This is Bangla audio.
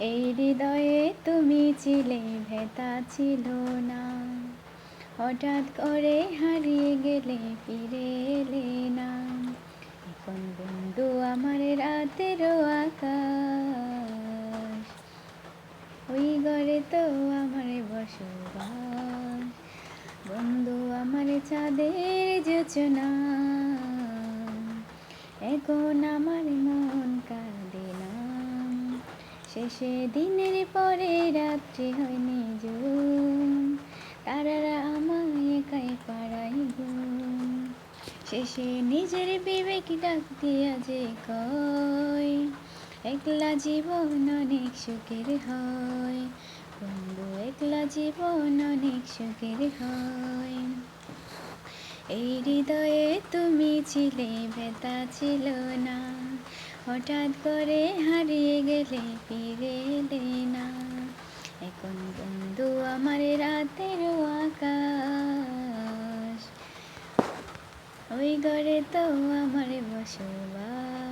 এই হৃদয়ে তুমি ছিলে, ভেতা ছিল না। হঠাৎ করে হারিয়ে গেলে, ফিরে এলে না। এখন বন্ধু আমার রাতেরও আকাশ। ওই ঘরে তো আমার বসবাস। বন্ধু আমার চাঁদের যোচনা এখন আমার মন শেষে দিনের পরে রাত্রি হয় নিজুম তারারা আমায় একাই পাড়াই ঘুম শেষে নিজের বিবেক ডাক দিয়া যে কয়, একলা জীবন অনেক সুখের হয়। বন্ধু, একলা জীবন অনেক সুখের হয়। এই হৃদয়ে তুমি ছিলে ব্যথা ছিল না। হঠাৎ করে হারিয়ে গেলে ফিরে এলে না। এখন বন্ধু আমার রাতের আকাশ। ওই ঘরে তো আমার বসবাস।